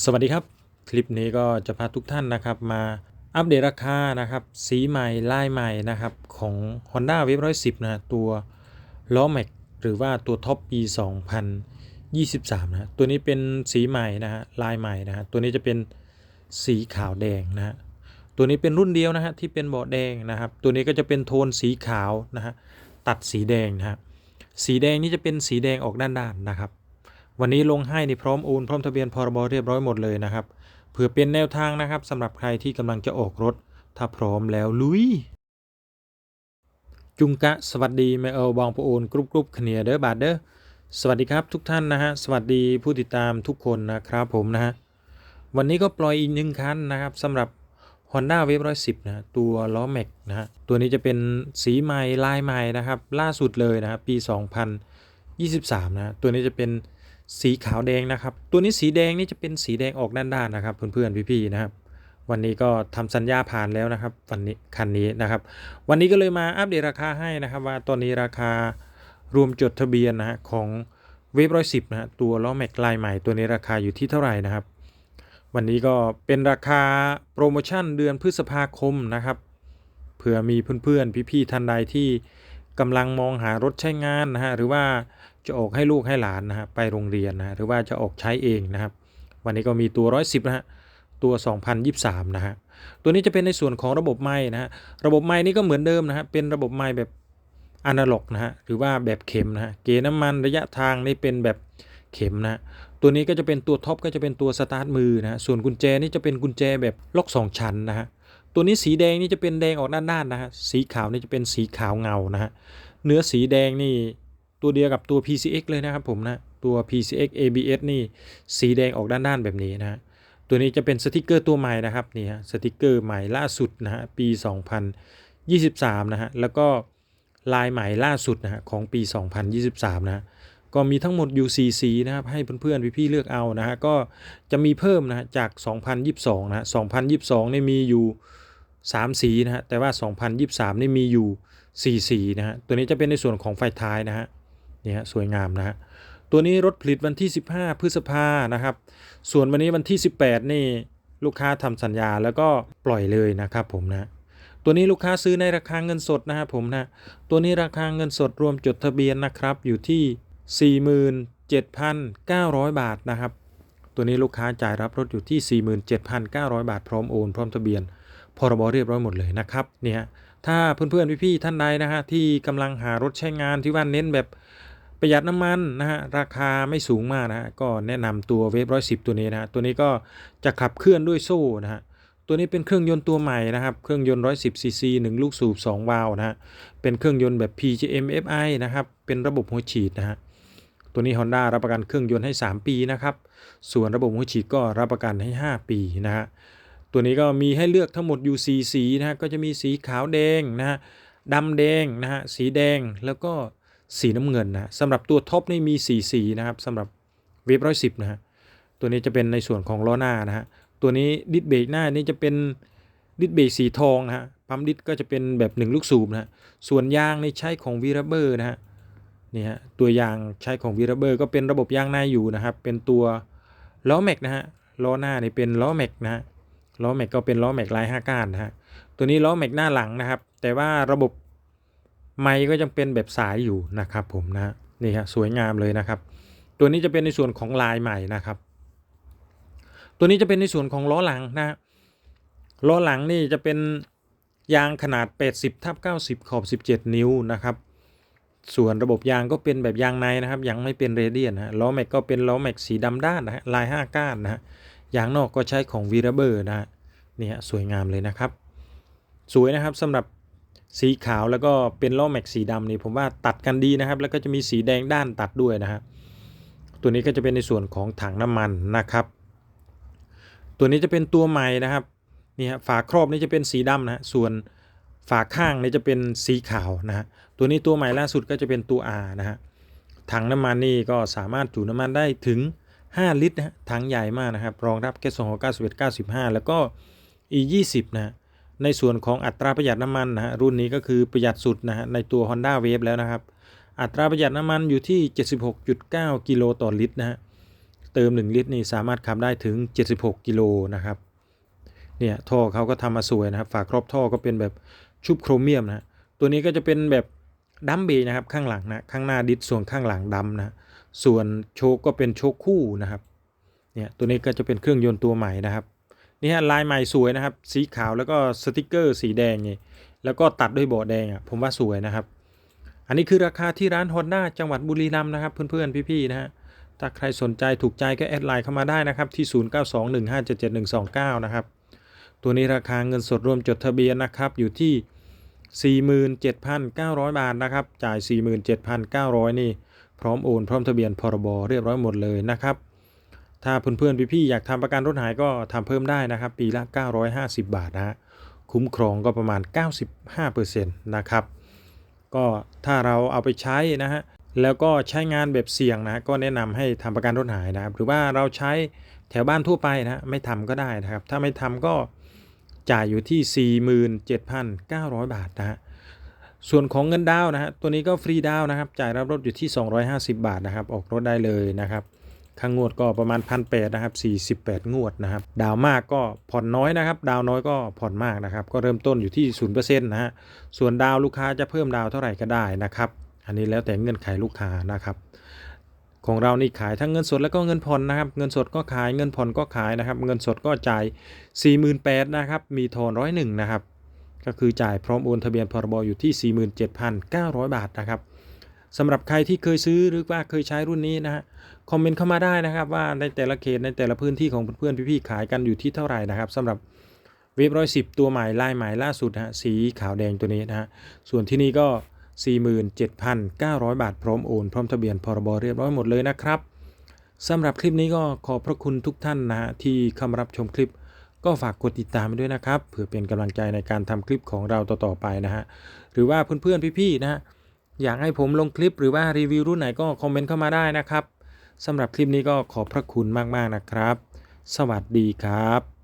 สวัสดีครับ คลิปนี้ก็จะพาทุกท่านนะครับมาอัปเดตราคานะครับสีใหม่ลายใหม่นะครับของ Honda w a v 110 นะตัวล้อแม็กหรือว่าตัวท็อปปี 2023 นะตัวนี้เป็นสีใหม่นะฮะลายใหม่นะฮะตัวนี้จะเป็นสีขาวแดงนะฮะตัวนี้เป็นรุ่นเดียวนะฮะที่เป็นเบาะแดงนะครับตัวนี้ก็จะเป็นโทนสีขาวนะฮะตัดสีแดงนะฮะสีแดงนี่จะเป็นสีแดงออกด้านๆนะครับ วันนี้ลงให้นี่พร้อมโอนพร้อมทะเบียนพรบเรียบร้อยหมดเลยนะครับเพื่อเป็นแนวทางนะครับสำหรับใครที่กำลังจะออกรถ ถ้าพร้อมแล้วลุย จุงกะ สวัสดีแม่เอลบองปโอนกรุ๊ปกรุ๊ปเขนียเด้อบาทเด้อสวัสดีครับทุกท่านนะฮะสวัสดีผู้ติดตามทุกคนนะครับผมนะฮะวันนี้ก็ปล่อยอีกหนึ่งคันนะครับสำหรับ Honda w a v 110นะฮะตัวล้อแม็กนะฮะตัวนี้จะเป็นสีใหม่ลายใหม่นะครับ ล่าสุดเลยนะครับปี 2023นะตัวนี้จะเป็น สีขาวแดงนะครับ ตัวนี้สีแดงนี่จะเป็นสีแดงออกด้านๆนะครับ เพื่อนๆพี่ๆนะครับ วันนี้ก็ทำสัญญาผ่านแล้วนะครับวันนี้คันนี้นะครับ วันนี้ก็เลยมาอัปเดตราคาให้นะครับ ว่าตอนนี้ราคารวมจดทะเบียนนะฮะของเวฟร้อยสิบนะฮะตัวล้อแม็กลายใหม่ตัวนี้ราคาอยู่ที่เท่าไหร่นะครับ วันนี้ก็เป็นราคาโปรโมชั่นเดือนพฤษภาคมนะครับเผื่อมีเพื่อนๆพี่ๆท่านใดที่กำลังมองหารถใช้งานนะฮะหรือว่า จะออกให้ลูกให้หลานนะฮะไปโรงเรียนนะหรือว่าจะออกใช้เองนะครับ วันนี้ก็มีตัว 110นะฮะตัว 2023 นะฮะตัวนี้จะเป็นในส่วนของระบบไม้นะฮะระบบไม้นี่ก็เหมือนเดิมนะฮะเป็นระบบไม้แบบอนาล็อกนะฮะหรือว่าแบบเข็มนะฮะเกน้ำมันระยะทางนี่เป็นแบบเข็มนะฮะตัวนี้ก็จะเป็นตัวท็อปก็จะเป็นตัวสตาร์ทมือนะฮะส่วนกุญแจนี่จะเป็นกุญแจแบบล็อก 2 ชั้นนะฮะตัวนี้สีแดงนี่จะเป็นแดงออกด้านๆนะฮะสีขาวนี่จะเป็นสีขาวเงานะฮะเนื้อสีแดงนี่ ตัวเดียวกับตัว PCX เลยนะครับผมนะตัว PCX ABS นี่สีแดงออกด้านๆแบบนี้นะฮะตัวนี้จะเป็นสติกเกอร์ตัวใหม่นะครับนี่ฮะสติกเกอร์ใหม่ล่าสุดนะฮะปี 2023 นะฮะแล้วก็ลายใหม่ล่าสุดนะฮะของปี 2023 นะฮะก็มีทั้งหมดอยู่4สีนะครับให้เพื่อนๆพี่ๆเลือกเอานะฮะก็จะมีเพิ่มนะฮะจาก 2022 นะฮะ2022นี่มีอยู่ 3 สีนะฮะแต่ว่า 2023นี่มีอยู่ 4 สีนะฮะตัวนี้จะเป็นในส่วนของไฟท้ายนะฮะ นี่ฮะสวยงามนะฮะตัวนี้รถผลิตวันที่ 15 พฤษภานะครับ ส่วนวันนี้วันที่ 18 นี่ลูกค้าทำสัญญาแล้วก็ปล่อยเลยนะครับผมนะตัวนี้ลูกค้าซื้อในราคาเงินสดนะครับผมนะตัวนี้ราคาเงินสดรวมจดทะเบียนนะครับอยู่ที่ 47,900 บาทนะครับ ตัวนี้ลูกค้าจ่ายรับรถอยู่ที่ 47,900 บาท พร้อมโอน พร้อมทะเบียนพรบเรียบร้อยหมดเลยนะครับเนี่ยถ้าเพื่อนๆพี่ๆท่านใดนะฮะที่กำลังหารถใช้งานที่ว่าเน้นแบบ ประหยัดน้ำมันนะฮะราคาไม่สูงมากนะฮะก็แนะนำตัวเวฟร้อยสิบตัวนี้นะฮะตัวนี้ก็จะขับเคลื่อนด้วยโซ่นะฮะตัวนี้เป็นเครื่องยนต์ตัวใหม่นะครับเครื่องยนต์110ซีซีหนึ่งลูกสูบ2วาล์วนะฮะเป็นเครื่องยนต์แบบ PGM FI นะครับเป็นระบบหัวฉีดนะฮะตัวนี้ Honda รับประกันเครื่องยนต์ให้ 3 ปีนะครับส่วนระบบหัวฉีดก็รับประกันให้ 5 ปีนะฮะตัวนี้ก็มีให้เลือกทั้งหมดอยู่สีสีนะฮะก็จะมีสีขาวแดงนะฮะดำแดงนะฮะสีแดงแล้วก็ สีน้ำเงินนะสำหรับตัวท็อปนี่มีสีสีนะครับสำหรับเวฟร้อยสิบนะฮะตัวนี้จะเป็นในส่วนของล้อหน้านะฮะตัวนี้ดิสเบรกหน้านี่จะเป็นดิสเบรกสีทองนะฮะปั๊มดิสก็จะเป็นแบบหนึ่งลูกสูบนะฮะส่วนยางในใช้ของวีราเบอร์นะฮะนี่ฮะตัวยางใช้ของวีราเบอร์ก็เป็นระบบยางในอยู่นะครับเป็นตัวล้อแม็กนะฮะล้อหน้านี่เป็นล้อแม็กนะฮะล้อแม็กก็เป็นล้อแม็กลาย5ก้านนะฮะตัวนี้ล้อแม็กหน้าหลังนะครับแต่ว่าระบบ ไม้ก็ยังเป็นแบบสายอยู่นะครับผมนะนี่ฮะสวยงามเลยนะครับ ตัวนี้จะเป็นในส่วนของลายใหม่นะครับ ตัวนี้จะเป็นในส่วนของล้อหลังนะฮะล้อหลังนี่จะเป็นยางขนาด 80ทับ90 ขอบ 17 นิ้วนะครับ ส่วนระบบยางก็เป็นแบบยางในนะครับ ยังไม่เป็นเรเดียนนะฮะล้อแม็กก็เป็นล้อแม็กสีดำด้านนะฮะลาย 5 ก้านนะฮะยางนอกก็ใช้ของวีราเบอร์นะฮะนี่ฮะสวยงามเลยนะครับ สวยนะครับสำหรับ สีขาวแล้วก็เป็นล้อแม็กสีดำนี่ผมว่าตัดกันดีนะครับ แล้วก็จะมีสีแดงด้านตัดด้วยนะฮะตัวนี้ก็จะเป็นในส่วนของถังน้ำมันนะครับ ตัวนี้จะเป็นตัวใหม่นะครับนี่ฮะฝาครอบนี่จะเป็นสีดำนะฮะส่วนฝาข้างนี่จะเป็นสีขาวนะฮะตัวนี้ตัวใหม่ล่าสุดก็จะเป็นตัว R นะฮะถังน้ำมันนี่ก็สามารถจุน้ำมันได้ถึง 5 ลิตรนะถังใหญ่มากนะครับรองรับแก๊สโซฮอล์91 95 แล้วก็ e 20 นะฮะ ในส่วนของอัตราประหยัดน้ำมันนะฮะรุ่นนี้ก็คือประหยัดสุดนะฮะในตัว Honda Wave แล้วนะครับ อัตราประหยัดน้ำมันอยู่ที่ 76.9 กิโลต่อลิตรนะฮะเติม 1 ลิตรนี่สามารถขับได้ถึง 76 กิโลนะครับเนี่ยท่อเขาก็ทำมาสวยนะครับ ฝาครอบท่อก็เป็นแบบชุบโครเมียมนะตัวนี้ก็จะเป็นแบบดัมเบรกนะครับข้างหลังนะข้างหน้าดิสส่วนข้างหลังดำนะส่วนโชคก็เป็นโชคคู่นะครับเนี่ยตัวนี้ก็จะเป็นเครื่องยนต์ตัวใหม่นะครับ นี่ฮะลายใหม่สวยนะครับ สีขาวแล้วก็สติกเกอร์สีแดงนี่แล้วก็ตัดด้วยเบาะแดงอะผมว่าสวยนะครับ อันนี้คือราคาที่ร้านฮอนด้าจังหวัดบุรีรัมย์นะครับ เพื่อนๆ พี่ๆนะฮะถ้าใครสนใจถูกใจก็แอดไลน์เข้ามาได้นะครับ ที่ 0921577129 นะครับ ตัวนี้ราคาเงินสดรวมจดทะเบียนนะครับ อยู่ที่ 47,900 บาทนะครับ จ่าย 47,900 นี่ พร้อมโอน พร้อมทะเบียนพรบเรียบร้อยหมดเลยนะครับ ถ้าเพื่อนๆพี่ๆอยากทำประกันรถหายก็ทำเพิ่มได้นะครับ ปีละ 950 บาทนะฮะคุ้มครองก็ประมาณ 95%นะครับ ก็ถ้าเราเอาไปใช้นะฮะแล้วก็ใช้งานแบบเสี่ยงนะก็แนะนำให้ทำประกันรถหายนะครับ หรือว่าเราใช้แถวบ้านทั่วไปนะไม่ทำก็ได้นะครับ ถ้าไม่ทำก็จ่ายอยู่ที่ 47,900 บาทนะฮะส่วนของเงินดาวน์นะฮะตัวนี้ก็ฟรีดาวน์นะครับ จ่ายรับรถอยู่ที่ 250 บาทนะครับ ออกรถได้เลยนะครับ ค่างวดก็ประมาณพันแปดนะครับ48 งวดนะครับ ดาวมากก็ผ่อนน้อยนะครับ ดาวน้อยก็ผ่อนมากนะครับ ก็เริ่มต้นอยู่ที่0%นะฮะ ส่วนดาวลูกค้าจะเพิ่มดาวเท่าไหร่ก็ได้นะครับ อันนี้แล้วแต่เงื่อนไขลูกค้านะครับ ของเรานี่ขายทั้งเงินสดแล้วก็เงินผ่อนนะครับ เงินสดก็ขาย เงินผ่อนก็ขายนะครับ เงินสดก็จ่าย 48,000นะครับ มีทอนร้อยหนึ่งนะครับ ก็คือจ่ายพร้อมโอนทะเบียนพรบอยู่ที่ 47,900 บาทนะครับ สำหรับใครที่เคยซื้อหรือว่าเคยใช้รุ่นนี้นะฮะคอมเมนต์เข้ามาได้นะครับ ว่าในแต่ละเขตในแต่ละพื้นที่ของเพื่อนๆพี่ๆขายกันอยู่ที่เท่าไหร่นะครับสำหรับเว็บร้อยสิบตัวใหม่ลายใหม่ล่าสุดฮะสีขาวแดงตัวนี้นะฮะส่วนที่นี่ก็ 47,900 บาทพร้อมโอนพร้อมทะเบียนพรบเรียบร้อยหมดเลยนะครับสำหรับคลิปนี้ก็ขอบพระคุณทุกท่านนะฮะที่เข้ามารับชมคลิป ก็ฝากกดติดตามไปด้วยนะครับเพื่อเป็นกำลังใจในการทำคลิปของเราต่อๆไปนะฮะหรือว่าเพื่อนๆพี่ๆนะฮะ อยากให้ผมลงคลิปหรือว่ารีวิวรุ่นไหนก็คอมเมนต์เข้ามาได้นะครับสำหรับคลิปนี้ก็ขอบพระคุณมากๆนะครับ สวัสดีครับ